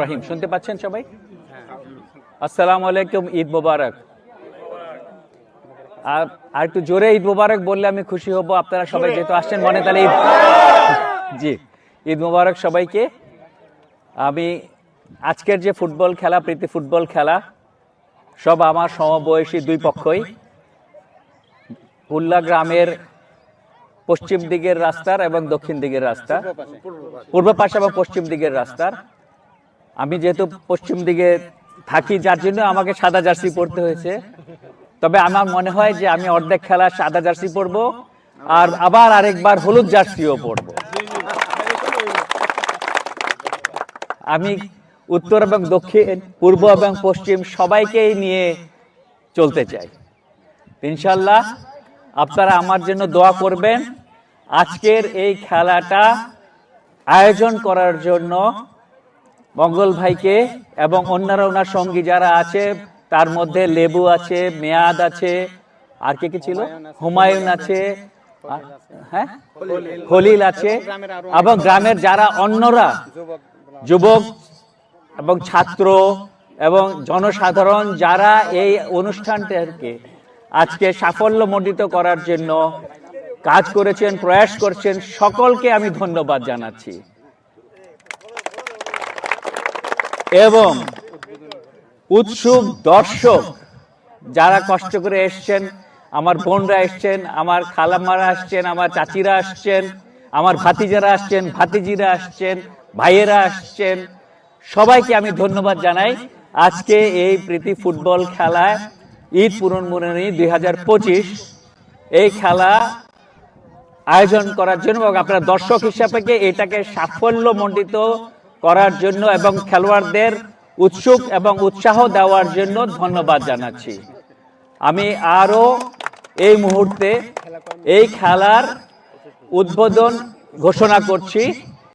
রহিম, শুনতে পাচ্ছেন সবাই? আসসালামু আলাইকুম ঈদ আর একটু জোরে ঈদ মোবারক বললে আমি খুশি হব, আপনারা সবাই যেহেতু আসছেন মনে তাহলে জি, ঈদ সবাইকে। আমি আজকের যে ফুটবল খেলা, প্রীতি ফুটবল খেলা, সব আমার সমবয়সী দুই পক্ষই। উল্লা গ্রামের পশ্চিম দিকের রাস্তার এবং দক্ষিণ দিকের রাস্তা পূর্ব পাশে এবং পশ্চিম দিকের রাস্তার। আমি যেহেতু পশ্চিম দিকে থাকি, যার জন্য আমাকে সাদা জার্সি পরতে হয়েছে। তবে আমার মনে হয় যে আমি অর্ধেক খেলা সাদা জার্সি পরবো আর আবার আরেকবার হলুদ জার্সিও পরবো। আমি উত্তর এবং দক্ষিণ, পূর্ব এবং পশ্চিম সবাইকেই নিয়ে চলতে চাই। ইনশাল্লাহ আপনারা আমার জন্য দোয়া করবেন। আজকের এই খেলাটা আয়োজন করার জন্য মঙ্গল ভাইকে এবং অন্যান্য ওনার সঙ্গী যারা আছে, তার মধ্যে লেবু আছে, মেয়াদ আছে, আর কে কি ছিল? হুমায়ুন আছে হ্যাঁ? আছে, এবং গ্রামের যারা অন্যরা, যুবক এবং ছাত্র এবং জনসাধারণ যারা এই অনুষ্ঠানটাকে আজকে সাফল্যমণ্ডিত করার জন্য কাজ করেছেন, প্রয়াস করছেন, সকলকে আমি ধন্যবাদ জানাচ্ছি। এবং উৎসুক দর্শক যারা কষ্ট করে এসছেন, আমার বোনরা এসছেন, আমার খালাম্মারা আসছেন, আমার চাচিরা আসছেন, আমার ভাতিজারা আসছেন, ভাতিজিরা আসছেন, ভাইয়েরা আসছেন, সবাইকে আমি ধন্যবাদ জানাই। আজকে এই প্রীতি ফুটবল খেলায় ঈদ পূরণ মুরনি দুই এই খেলা আয়োজন করার জন্য এবং আপনার দর্শক হিসাবে এটাকে সাফল্য সাফল্যমণ্ডিত করার জন্য এবং খেলোয়াড়দের উৎসুক এবং উৎসাহ দেওয়ার জন্য ধন্যবাদ জানাচ্ছি। আমি আরও এই মুহূর্তে এই খেলার উদ্বোধন ঘোষণা করছি।